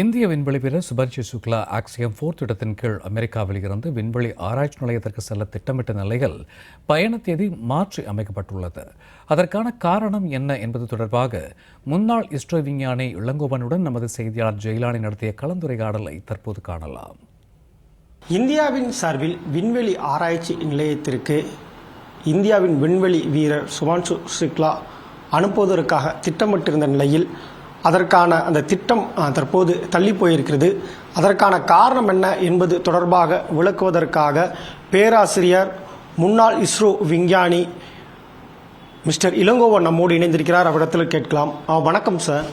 இந்திய விண்வெளி வீரர் சுபர்ஜி சுக்லா ஆக்சியம் ஃபோர்த் திட்டத்தின் கீழ் அமெரிக்காவில் இருந்து விண்வெளி ஆராய்ச்சி நிலையத்திற்கு செல்ல திட்டமிட்ட நிலையில் பயண தேதி மாற்றி அமைக்கப்பட்டுள்ளது. அதற்கான காரணம் என்ன என்பது தொடர்பாக முன்னாள் இஸ்ரோ விஞ்ஞானி இளங்கோவனுடன் நமது செய்தியாளர் ஜெயிலானி நடத்திய கலந்துரையாடலை தற்போது காணலாம். இந்தியாவின் சார்பில் விண்வெளி ஆராய்ச்சி நிலையத்திற்கு இந்தியாவின் விண்வெளி வீரர் சுபான்சு சுக்லா அனுப்புவதற்காக திட்டமிட்டிருந்த நிலையில் அதற்கான அந்த திட்டம் தற்போது தள்ளி போயிருக்கிறது. அதற்கான காரணம் என்ன என்பது தொடர்பாக விளக்குவதற்காக பேராசிரியர் முன்னாள் இஸ்ரோ விஞ்ஞானி மிஸ்டர் இளங்கோவன் நம்மோடு இணைந்திருக்கிறார். அவரிடத்தில் கேட்கலாம். வணக்கம் சார்.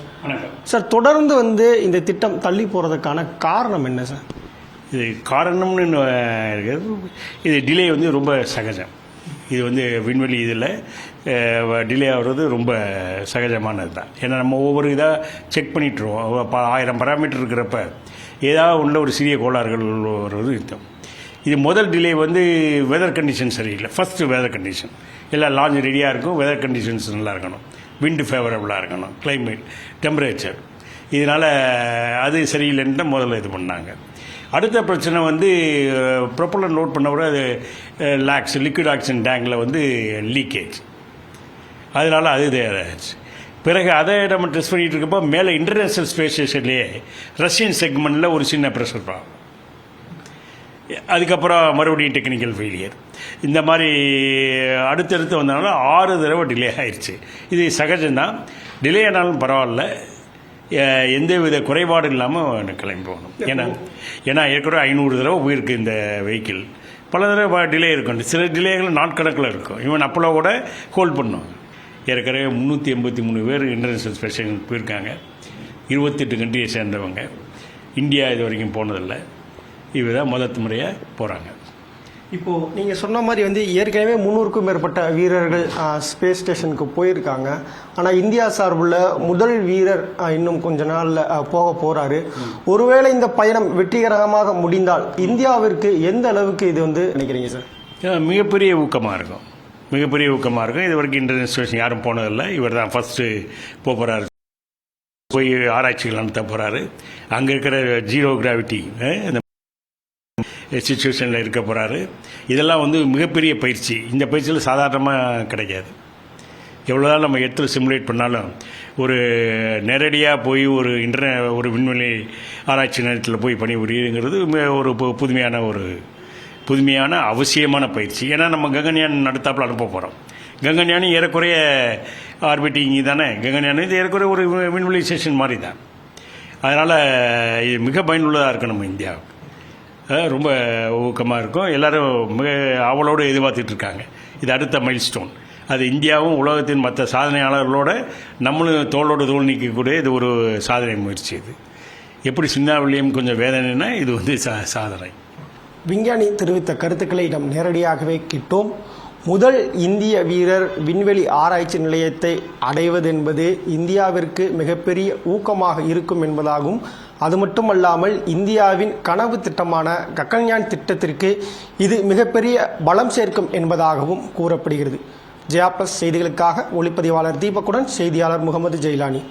சார் தொடர்ந்து வந்து இந்த திட்டம் தள்ளி போகிறதுக்கான காரணம் என்ன சார்? இது காரணம்னு இருக்கிறது இது டிலே வந்து ரொம்ப சகஜம். இது வந்து விண்வெளி இதில் டிலே ஆகிறது ரொம்ப சகஜமானது தான் ஏன்னா நம்ம ஒவ்வொரு இதாக செக் பண்ணிட்டுருவோம். ப- ஆயிரம் பராமீட்டர் இருக்கிறப்ப ஏதாவது உள்ள ஒரு சிறிய கோளாறுகள் வருவது யுத்தம். இது முதல் டிலே வந்து வெதர் கண்டிஷன் சரியில்லை. ஃபஸ்ட்டு வெதர் கண்டிஷன் எல்லாம் லாஞ்ச் ரெடியாக இருக்கும். வெதர் கண்டிஷன்ஸ் நல்லா இருக்கணும். விண்டு ஃபேவரபுளாக இருக்கணும். கிளைமேட் டெம்பரேச்சர் இதனால் அது சரியில்லைன்னு தான் முதல்ல இது பண்ணாங்க. அடுத்த பிரச்சனை வந்து ப்ரொப்பலர் நோட் பண்ண கூட அது லேக்ஸ் லிக்விட் ஆக்சிஜன் டேங்கில் வந்து லீக்கேஜ் அதனால் அது இதாகிடுச்சு பிறகு அதை நம்ம டெஸ்ட் பண்ணிட்டு இருக்கப்போ மேலே இன்டர்நேஷ்னல் ஸ்பேஸ் ஸ்டேஷன்லேயே ரஷ்யன் செக்மெண்ட்டில் ஒரு சின்ன ப்ரெஷர் ப்ராப்ளம் அதுக்கப்புறம் மறுபடியும் டெக்னிக்கல் ஃபெயிலியர் இந்த மாதிரி அடுத்தடுத்து வந்தனால ஆறு தடவை டிலே ஆயிடுச்சு. இது சகஜம்தான். டிலே ஆனாலும் பரவாயில்ல. எந்த வித குறைபாடு இல்லாமல் கிளம்பி போகணும் ஏன்னா ஏன்னா ஏற்கனவே ஐநூறு தடவை போயிருக்கு இந்த வெஹிக்கிள். பல தடவை டிலே இருக்கும் சில டிலேகள் நாட்கணக்கில் இருக்கும். ஈவன் அப்போலோ கூட ஹோல்ட் பண்ணும் ஏற்கனவே முந்நூற்றி எண்பத்தி மூணு பேர் இன்டர்நேஷ்னல் ஸ்பெஷல் போயிருக்காங்க. இருபத்தெட்டு கண்ட்ரியை சேர்ந்தவங்க. இந்தியா இது வரைக்கும் போனதில்லை. இவதான் முதல் முறையாக போகிறாங்க இப்போ நீங்க சொன்ன மாதிரி வந்து ஏற்கனவே முன்னூறுக்கும் மேற்பட்ட வீரர்கள் ஸ்பேஸ் ஸ்டேஷனுக்கு போயிருக்காங்க. ஆனா இந்தியா சார்புள்ள முதல் வீரர் இன்னும் கொஞ்ச நாள்ல போக போறாரு. ஒருவேளை இந்த பயணம் வெற்றிகரமாக முடிந்தால் இந்தியாவிற்கு எந்த அளவுக்கு இது வந்து நினைக்கிறீங்க சார்? மிகப்பெரிய ஊக்கமாக இருக்கும். மிகப்பெரிய ஊக்கமாக இருக்கும். இது வரைக்கும் இன்டர்நேஷனல் ஸ்டேஷன் யாரும் போனதில்லை. இவர் தான் ஃபஸ்ட்டு போக போகிறாரு போய் ஆராய்ச்சிகள் நடத்த போகிறாரு அங்கே இருக்கிற ஜீரோ கிராவிட்டி இந்த சுச்சுவேஷனில் இருக்க போகிறாரு இதெல்லாம் வந்து மிகப்பெரிய பயிற்சி. இந்த பயிற்சியில் சாதாரணமாக கிடைக்காது. எவ்வளோதான் நம்ம எடுத்து சிமுலேட் பண்ணாலும் ஒரு நேரடியாக போய் ஒரு இன்டர்நெ ஒரு விண்வெளி ஆராய்ச்சி நேரத்தில் போய் பணிபுரியுங்கிறது ஒரு பு- புதுமையான ஒரு புதுமையான அவசியமான பயிற்சி. ஏன்னா நம்ம ககன்யான் அடுத்தாப்புல அனுப்ப போகிறோம் ககன்யானி ஏறக்குறைய ஆர்பிட்டிங் தானே? ககன்யான் இது ஏறக்குறைய ஒரு விண்வெளி ஸ்டேஷன் மாதிரி தான் அதனால் இது மிக பயனுள்ளதாக இருக்கும் நம்ம இந்தியாவுக்கு. ரொம்ப ஊக்கமாக இருக்கும். எல்லோரும் மிக ஆவலோடு எதிர்பார்த்துட்டு இருக்காங்க. இது அடுத்த மைல்ஸ்டோன் அது இந்தியாவும் உலகத்தின் மற்ற சாதனையாளர்களோட நம்மளும் தோளோடு தோல் நீக்கக்கூடிய இது ஒரு சாதனை முயற்சி இது. எப்படி சின்னாவிலையும் கொஞ்சம் வேதனைனா இது வந்து சா சாதனை. விஞ்ஞானி தெரிவித்த கருத்துக்களை நாம் நேரடியாகவே கிட்டோம். முதல் இந்திய வீரர் விண்வெளி ஆராய்ச்சி நிலையத்தை அடைவது என்பது இந்தியாவிற்கு மிகப்பெரிய ஊக்கமாக இருக்கும் என்பதாகவும் அது மட்டுமல்லாமல் இந்தியாவின் கனவு திட்டமான ககன்யான் திட்டத்திற்கு இது மிகப்பெரிய பலம் சேர்க்கும் என்பதாகவும் கூறப்படுகிறது. ஜெயா பிளஸ் செய்திகளுக்காக ஒளிப்பதிவாளர் தீபக்குடன் செய்தியாளர் முகமது ஜெயிலானி.